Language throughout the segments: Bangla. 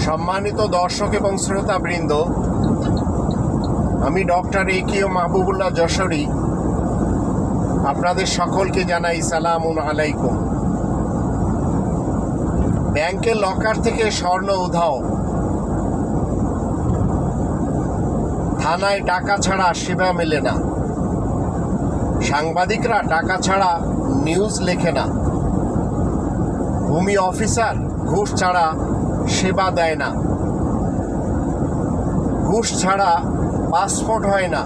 সম্মানিত দর্শক এবং শ্রোতাবৃন্দ, আমি doctor A Q Mahbubullah Jashori. আপনাদের সকলকে জানাই সালামুন আলাইকুম। ব্যাংকের লকার থেকে স্বর্ণ উধাও। থানায় টাকা ছাড়া সেবা মেলে না। সাংবাদিকরা টাকা ছাড়া নিউজ লেখে না। ভূমি অফিসার ঘুষ ছাড়া সেবা দেয় না। ঘুষ ছাড়া পাসপোর্ট হয় না।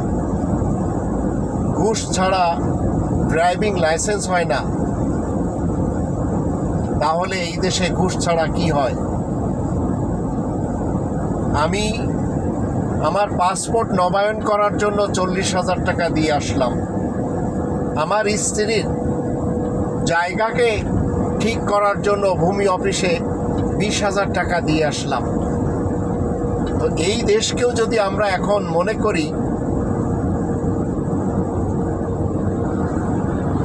ঘুষ ছাড়া ড্রাইভিং লাইসেন্স হয় না। তাহলে এই দেশে ঘুষ ছাড়া কি হয়? আমি আমার পাসপোর্ট নবায়ন করার জন্য চল্লিশ হাজার টাকা দিয়ে আসলাম। আমার স্ত্রীর জায়গাকে ঠিক করার জন্য ভূমি অফিসে বিশ হাজার টাকা দিয়ে আসলাম। তো এই দেশকেও যদি আমরা এখন মনে করি,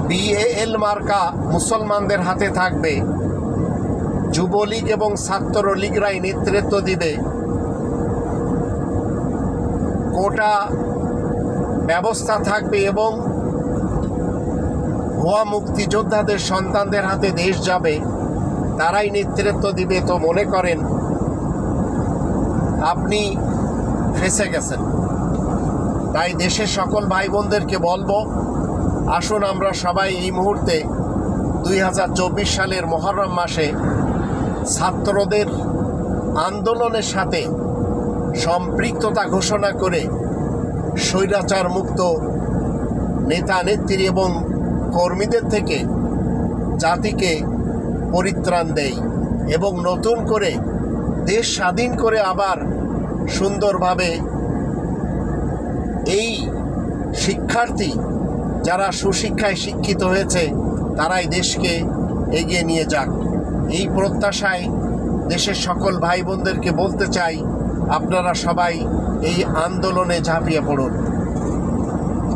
বিএএল মার্কা মুসলমানদের হাতে থাকবে, যুবলীগ এবং ছাত্রলীগরাই নেতৃত্ব দিবে, কোটা ব্যবস্থা থাকবে এবং ভুয়া মুক্তিযোদ্ধাদের সন্তানদের হাতে দেশ যাবে। তারাই নেতৃত্ব দিবে তো মনে করেন আপনি ফেসে গেছেন। তাই দেশের সকল ভাই বোনদেরকে বলব, আসুন আমরা সবাই এই মুহূর্তে দুই হাজার চব্বিশ সালের মহরম মাসে ছাত্রদের আন্দোলনের সাথে সম্পৃক্ততা ঘোষণা করে স্বৈরাচার মুক্ত নেতা নেত্রী এবং কর্মীদের থেকে জাতিকে পরিত্রাণ দেই এবং নতুন করে দেশ স্বাধীন করে আবার সুন্দরভাবে এই শিক্ষার্থী যারা সুশিক্ষায় শিক্ষিত হয়েছে, তারাই দেশকে এগিয়ে নিয়ে যাক। এই প্রত্যাশায় দেশের সকল ভাই বোনদেরকে বলতে চাই, আপনারা সবাই এই আন্দোলনে ঝাঁপিয়ে পড়ুন।